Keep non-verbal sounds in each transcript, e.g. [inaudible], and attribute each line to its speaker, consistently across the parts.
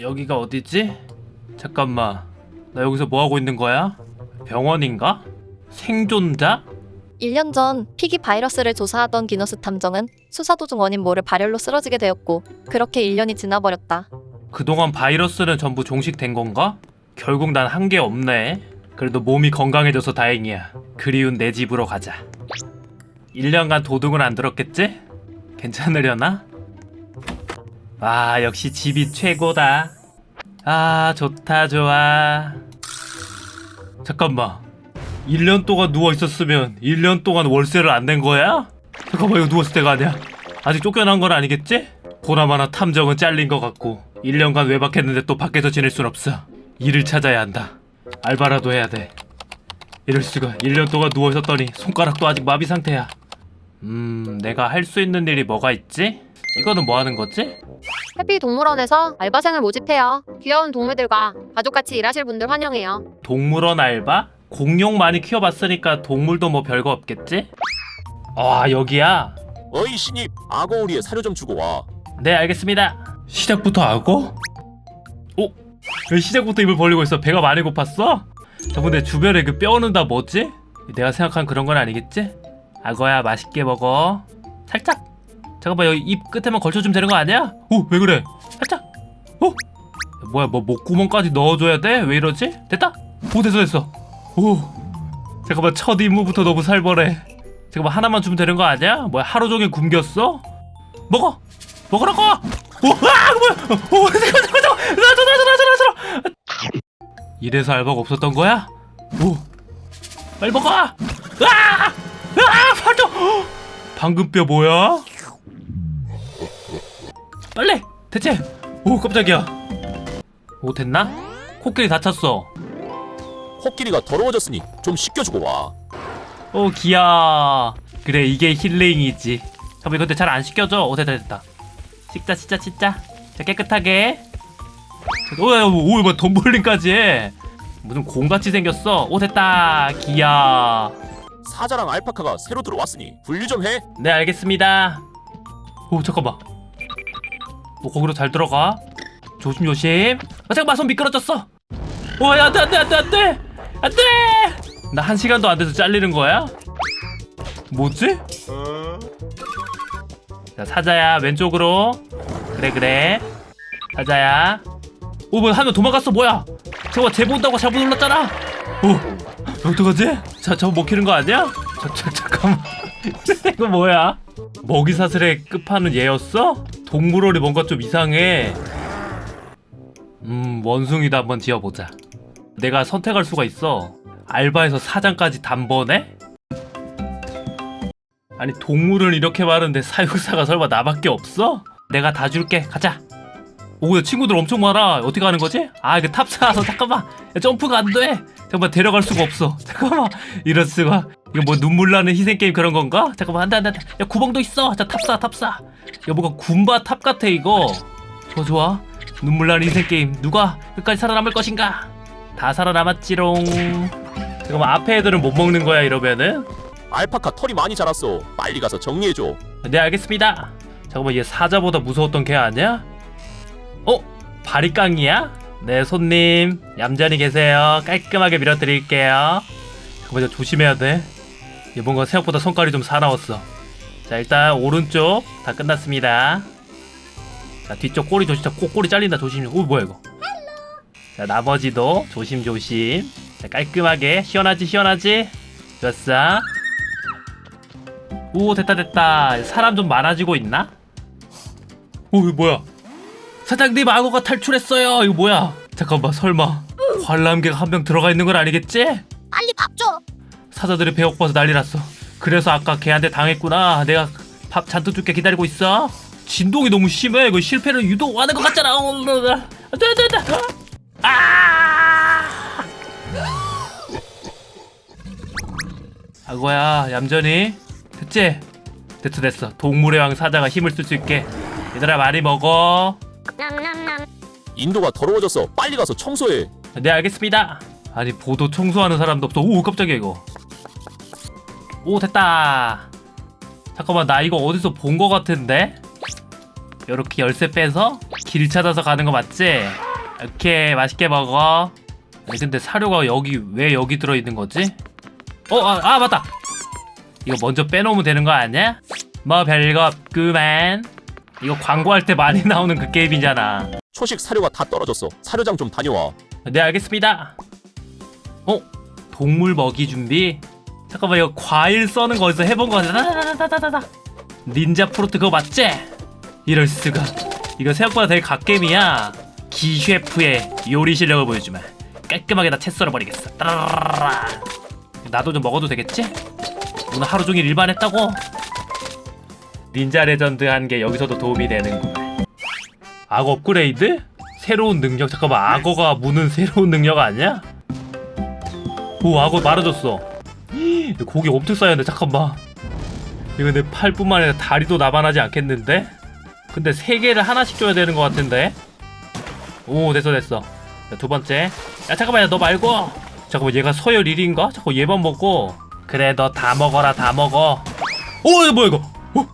Speaker 1: 여기가 어디지? 잠깐만. 나 여기서 뭐 하고 있는 거야? 병원인가? 생존자?
Speaker 2: 1년 전 피기 바이러스를 조사하던 기너스 탐정은 수사 도중 원인 모를 발열로 쓰러지게 되었고 그렇게 1년이 지나버렸다.
Speaker 1: 그동안 바이러스는 전부 종식된 건가? 결국 난 한 게 없네. 그래도 몸이 건강해져서 다행이야. 그리운 내 집으로 가자. 1년간 도둑은 안 들었겠지? 괜찮으려나? 아, 역시 집이 최고다. 아, 좋다, 좋아. 잠깐만. 1년 동안 누워 있었으면 1년 동안 월세를 안 낸 거야? 잠깐만, 이거 누웠을 때가 아니야. 아직 쫓겨난 건 아니겠지? 보나마나 탐정은 잘린 것 같고 1년간 외박했는데 또 밖에서 지낼 순 없어 일을 찾아야 한다 알바라도 해야 돼 이럴 수가 1년 동안 누워 있었더니 손가락도 아직 마비 상태야 음 내가 할 수 있는 일이 뭐가 있지? 이거는 뭐 하는 거지?
Speaker 3: 해피 동물원에서 알바생을 모집해요. 귀여운 동물들과 가족같이 일하실 분들 환영해요.
Speaker 1: 동물원 알바? 공룡 많이 키워봤으니까 동물도 뭐 별거 없겠지? 아 여기야?
Speaker 4: 어이 신입 악어 우리의 사료 좀 주고 와
Speaker 1: 네 알겠습니다 시작부터 악어? 어? 왜 시작부터 입을 벌리고 있어? 배가 많이 고팠어? 저 근데 주변에 그 뼈는 다 뭐지? 내가 생각한 그런 건 아니겠지? 악어야 맛있게 먹어 살짝 잠깐만 여기 입 끝에만 걸쳐주면 되는 거 아니야? 오 왜 그래? 살짝 어? 뭐야 뭐 목구멍까지 넣어줘야 돼? 왜 이러지? 됐다? 오 됐어 됐어 오 잠깐만 첫 임무부터 너무 살벌해 잠깐만 하나만 주면 되는 거 아니야? 뭐야 하루 종일 굶겼어? 먹어! 먹으라고! 오, 아, 뭐야! 오, 잠깐, 잠깐, 잠깐! 놔줘, 놔줘, 놔줘! 이래서 알바가 없었던 거야? 오, 빨리 먹어! 아! 아, 팔도! 방금 뼈 뭐야? 빨리! 대체! 오, 깜짝이야! 오, 됐나? 코끼리 다쳤어.
Speaker 4: 코끼리가 더러워졌으니 좀 씻겨주고 와
Speaker 1: 오, 귀여워. 그래, 이게 힐링이지. 잠깐만, 근데 잘 안 씻겨져. 오, 됐다, 됐다. 씻자, 씻자, 씻자. 자, 깨끗하게. 오, 야, 오, 뭐, 덤블링까지 해. 무슨 공같이 생겼어. 오, 됐다. 귀여워.
Speaker 4: 사자랑 알파카가 새로 들어왔으니 분류 좀 해
Speaker 1: 네, 알겠습니다. 오, 잠깐만. 오, 거기로 잘 들어가. 조심조심. 아, 잠깐만, 손 미끄러졌어. 오, 야, 안 돼, 안 돼, 안 돼, 안 돼! 안 돼! 나 한 시간도 안 돼서 잘리는 거야? 뭐지? 자, 사자야, 왼쪽으로. 그래, 그래. 사자야. 오, 뭐, 한명 도망갔어, 뭐야? 저거 제보 온다고 잘못 눌렀잖아. 오, 어떡하지? 자, 저거 먹히는 거 아니야? 저, 저, 잠깐만. [laughs] 이거 뭐야? 먹이 사슬의 끝판은 얘였어? 동물원이 뭔가 좀 이상해. 음, 원숭이도 한번 지어보자. 내가 선택할 수가 있어. 알바에서 사장까지 단번에? 아니, 동물은 이렇게 많은데 사육사가 설마 나밖에 없어? 내가 다 줄게. 가자. 오, 야, 친구들 엄청 많아. 어떻게 하는 거지? 아, 이거 탑사서 잠깐만. 야, 점프가 안 돼. 잠깐만, 데려갈 수가 없어. [laughs] 잠깐만. 이럴 수가. 이거 뭐 눈물 나는 희생 게임 그런 건가? 잠깐만, 안 돼, 안 돼, 안 돼. 야, 구멍도 있어. 자, 탑사, 탑사. 야, 뭔가 군바 탑 같아, 이거. 좋아, 좋아. 눈물 나는 희생 게임. 누가 끝까지 살아남을 것인가? 다 살아남았지롱. 잠깐만, 앞에 애들은 못 먹는 거야, 이러면은?
Speaker 4: 알파카 털이 많이 자랐어 빨리 가서 정리해줘
Speaker 1: 네 알겠습니다 잠깐만 얘 사자보다 무서웠던 걔 아니야? 어? 바리깡이야? 네 손님 얌전히 계세요 깔끔하게 밀어드릴게요 잠깐만 저 조심해야 돼 얘 뭔가 생각보다 성깔이 좀 사나웠어. 자 일단 오른쪽 다 끝났습니다. 자 뒤쪽 꼬리 조심 자 꼬, 꼬리 잘린다. 조심 오 뭐야 이거? 자 나머지도 조심 조심. 자 깔끔하게. 시원하지 시원하지? 좋았어. 오 됐다 됐다. 사람 좀 많아지고 있나? 오 이거 뭐야? 사장님 악어가 탈출했어요. 이거 뭐야? 잠깐만 설마. 관람객 한 명 들어가 있는 건 아니겠지? 사자들이 배고파서 난리 났어. 그래서 아까 걔한테 당했구나. 내가 밥 잔뜩 줄게 기다리고 있어. 진동이 너무 심해. 이거 실패를 유도하는 것 같잖아. 어, 어, 어, 어. 안 돼, 안 돼, 안 돼. 아 악어야. 얌전히. 됐지? 됐어 됐어. 동물의 왕 사자가 힘을 쓸 수 있게. 얘들아 많이 먹어.
Speaker 4: 인도가 더러워졌어. 빨리 가서 청소해.
Speaker 1: 네 알겠습니다. 아니 보도 청소하는 사람도 없어. 오 깜짝이야 이거 오 됐다 잠깐만 나 이거 어디서 본 거 같은데? 요렇게 열쇠 빼서 길 찾아서 가는 거 맞지? 오케이 맛있게 먹어 아니 근데 사료가 여기 왜 여기 들어있는 거지? 어, 아, 아 맞다 이거 먼저 빼놓으면 되는 거 아니야? 뭐 별거 없구만 이거 광고할 때 많이 [laughs] 나오는 그 게임이잖아
Speaker 4: 초식 사료가 다 떨어졌어. 사료장 좀 다녀와.
Speaker 1: 네 알겠습니다 어? 동물 먹이 준비? 잠깐만 이거 과일 써는 거 어디서 해본 거 같아 닌자 프로트 그거 맞지? 이럴 수가 이거 생각보다 되게 갓겜이야 기 셰프의 요리 실력을 보여주마 깔끔하게 다채 썰어버리겠어 따라라라 나도 좀 먹어도 되겠지? 오늘 하루 종일 일만 했다고? 닌자 레전드 한 게 여기서도 도움이 되는구만 악어 업그레이드? 새로운 능력 잠깐만 악어가 무는 새로운 능력 아니야? 오 악어 헉, 고기 엄청 쌓였네 잠깐만 이거 내 팔뿐만 아니라 다리도 남아나지 않겠는데? 근데 세 개를 하나씩 줘야 되는 것 같은데? 오 됐어 됐어 자, 두 번째 야 잠깐만 너 말고 잠깐만 얘가 서열 1위인가? 잠깐 얘만 먹고 그래 너 다 먹어라 다 먹어 오 뭐야 이거 어?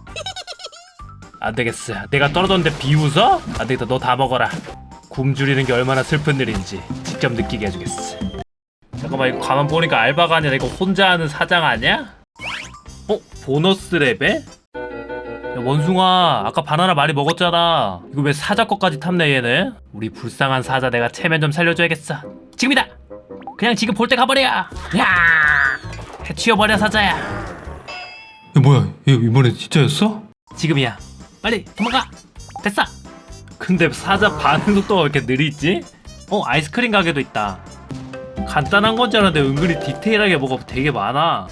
Speaker 1: 안 되겠어 내가 떨어졌는데 비웃어? 안 되겠다 너 다 먹어라 굶주리는 게 얼마나 슬픈 일인지 직접 느끼게 해주겠어 잠깐만 이거 가만 보니까 알바가 아니라 이거 혼자 하는 사장 아니야? 어? 보너스 레벨? 야 원숭아 아까 바나나 많이 먹었잖아 이거 왜 사자 거까지 탐내 얘네? 우리 불쌍한 사자 내가 체면 좀 살려줘야겠어 지금이다 그냥 지금 볼 때 가버려 야 해치워버려 사자야 야 뭐야 얘 이번에 진짜였어? 지금이야 빨리 도망가 됐어 근데 사자 반응 속도가 왜 이렇게 느리지? 어 아이스크림 가게도 있다 간단한 건줄 알았는데 은근히 디테일하게 뭐가 되게 많아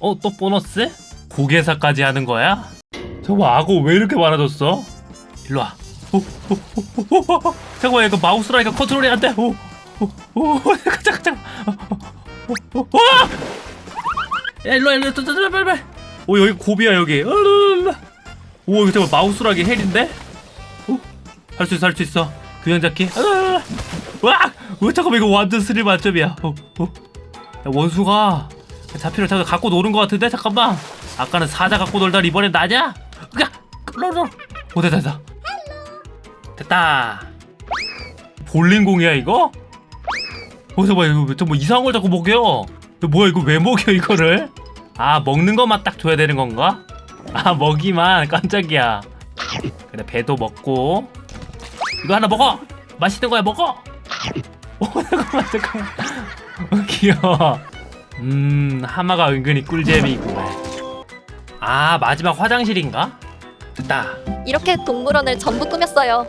Speaker 1: 어 또 보너스? 고개사까지 하는 거야? 저거 악어 왜 이렇게 많아졌어? 일로와. 잠깐만 이거 마우스라니까 컨트롤이 안돼 오, 오, 오, 잠깐 잠깐. 야 일로와 일로와 빨리 빨리 오 여기 고비야 여기 어. 오 이거 잠깐 마우스락이 헬인데? 할수 있어 할 수 있어 균형 잡기! 와! 어, 잠깐만 이거 완전 스릴 만점이야 어, 어. 야, 원수가 잡히를 잠깐 갖고 노는 것 같은데 잠깐만 아까는 사자 갖고 놀다 이번엔 나냐? 으아! 로로 오 됐다 됐다 됐다 볼링공이야 이거? 어 잠깐만 이거 좀뭐 이상한 걸 자꾸 먹여 이거 뭐야 이거 왜 먹여 이거를? 아 먹는 것만 딱 줘야 되는 건가? 아 먹이만 깜짝이야 그래 배도 먹고 이거 하나 먹어 맛있는 거야 먹어 오 잠깐만 잠깐만 어, [laughs] 귀여워. 음 하마가 은근히 꿀잼이구만 아 마지막 화장실인가? 됐다.
Speaker 2: 이렇게 동물원을 전부 꾸몄어요.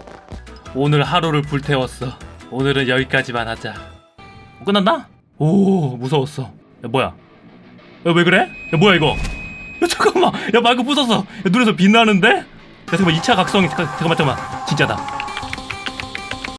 Speaker 1: 오늘 하루를 불태웠어. 오늘은 여기까지만 하자. 어, 끝났나? 오 무서웠어. 야 뭐야? 야 왜 그래? 야 뭐야 이거? 야 잠깐만. 야 마이크 부쉈어 야 눈에서 빛나는데? 야 잠깐만 2차 각성이 잠깐, 잠깐만 잠깐만. 진짜다